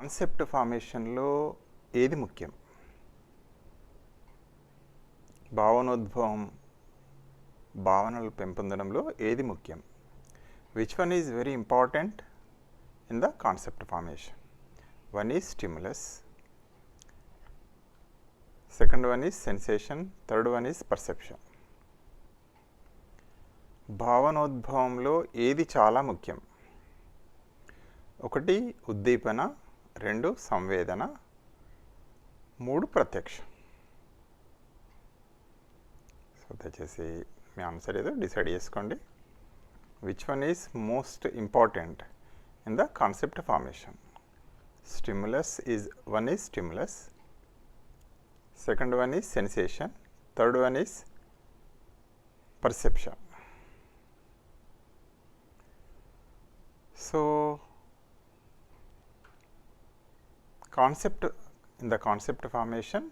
Concept ఫార్మేషన్లో ఏది ముఖ్యం? భావనోద్భవం భావనలు పెంపొందడంలో ఏది ముఖ్యం? Which one is very important in the concept formation one is stimulus second one is sensation third one is perception భావనోద్భవంలో ఏది చాలా ముఖ్యం? ఒకటి ఉద్దీపన. రెండు సంవేదన మూడు ప్రత్యక్షం. సో దయచేసి మీ ఆన్సర్ ఏదో డిసైడ్ చేసుకోండి. Which one is most important in the concept formation stimulus is one is stimulus second one is sensation third one is perception so concept in the concept formation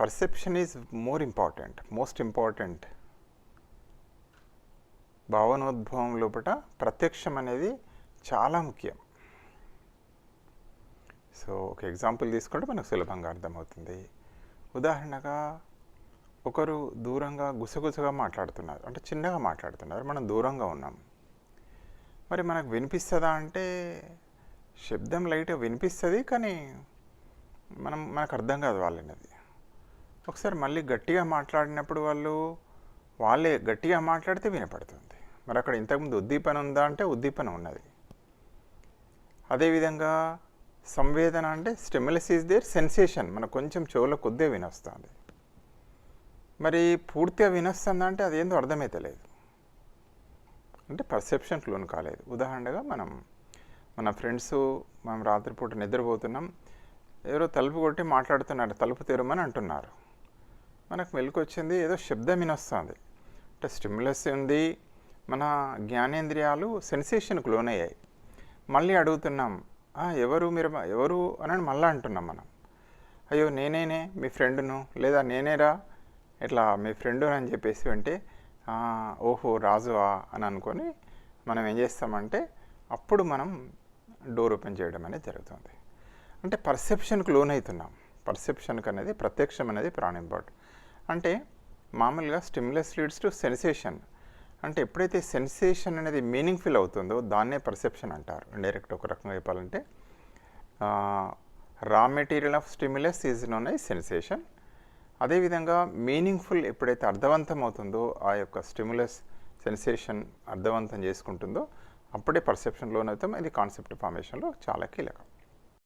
perception is more important most important. భావనోద్భవం లోపల ప్రత్యక్షం అనేది చాలా ముఖ్యం. So ఒక example తీసుకుంటే మనకు సులభంగా అర్థమవుతుంది. ఉదాహరణగా ఒకరు దూరంగా గుసగుసగా మాట్లాడుతున్నారు అంటే చిన్నగా మాట్లాడుతున్నారు మనం దూరంగా ఉన్నాం. మరి మనకు వినిపిస్తుందా అంటే శబ్దం లైట్గా వినిపిస్తుంది కానీ మనం మనకు అర్థం కాదు వాళ్ళనేది. ఒకసారి మళ్ళీ గట్టిగా మాట్లాడినప్పుడు వాళ్ళు వాళ్ళే గట్టిగా మాట్లాడితే వినపడుతుంది. మరి అక్కడ ఇంతకుముందు ఉద్దీపన ఉందా అంటే ఉద్దీపన ఉన్నది. అదేవిధంగా సంవేదన అంటే స్టిమ్యులస్ ఈజ్ దేర్ సెన్సేషన్ మనకు కొంచెం చెవుల కొద్దే వినొస్తుంది. మరి పూర్తిగా వినొస్తుందా అంటే అదేందో అర్థమైతే లేదు అంటే పర్సెప్షన్ లోన్ కాలేదు. ఉదాహరణగా మనం మన ఫ్రెండ్స్ మనం రాత్రిపూట నిద్రపోతున్నాం. ఎవరో తలుపు కొట్టి మాట్లాడుతున్నారు. తలుపు తెరమని అంటున్నారు. మనకు మెలకు వచ్చింది ఏదో శబ్దం వినొస్తుంది. అంటే స్టిమ్యులస్ ఉంది. మన జ్ఞానేంద్రియాలు సెన్సేషన్కు లోనయ్యాయి. మళ్ళీ అడుగుతున్నాం ఎవరు మీరు ఎవరు? అని మళ్ళీ అంటున్నాం మనం. అయ్యో నేనేనే? మీ ఫ్రెండ్ను? లేదా నేనేరా? ఇట్లా మీ ఫ్రెండు అని చెప్పేసి అంటే ఓహో రాజువా? అని అనుకొని మనం ఏం చేస్తామంటే అప్పుడు మనం డోర్ ఓపెన్ చేయడం అనేది జరుగుతుంది. అంటే పర్సెప్షన్కి లోన్ అవుతున్నాం పర్సెప్షన్కి అనేది ప్రత్యక్షం అనేది ప్రాణింపాటు అంటే మామూలుగా స్టిమ్యులస్ లీడ్స్ టు సెన్సేషన్. అంటే ఎప్పుడైతే సెన్సేషన్ అనేది మీనింగ్ఫుల్ అవుతుందో దాన్నే పర్సెప్షన్ అంటారు. డైరెక్ట్ ఒక రకంగా చెప్పాలంటే raw material of stimulus is known I sensation. అదేవిధంగా మీనింగ్ఫుల్ ఎప్పుడైతే అర్థవంతం అవుతుందో ఆ యొక్క స్టిమ్యులస్ సెన్సేషన్ అర్థవంతం చేసుకుంటుందో అప్పుడే పర్సెప్షన్ అవుతాం ఇది కాన్సెప్ట్ ఫార్మేషన్లో చాలా కీలకం.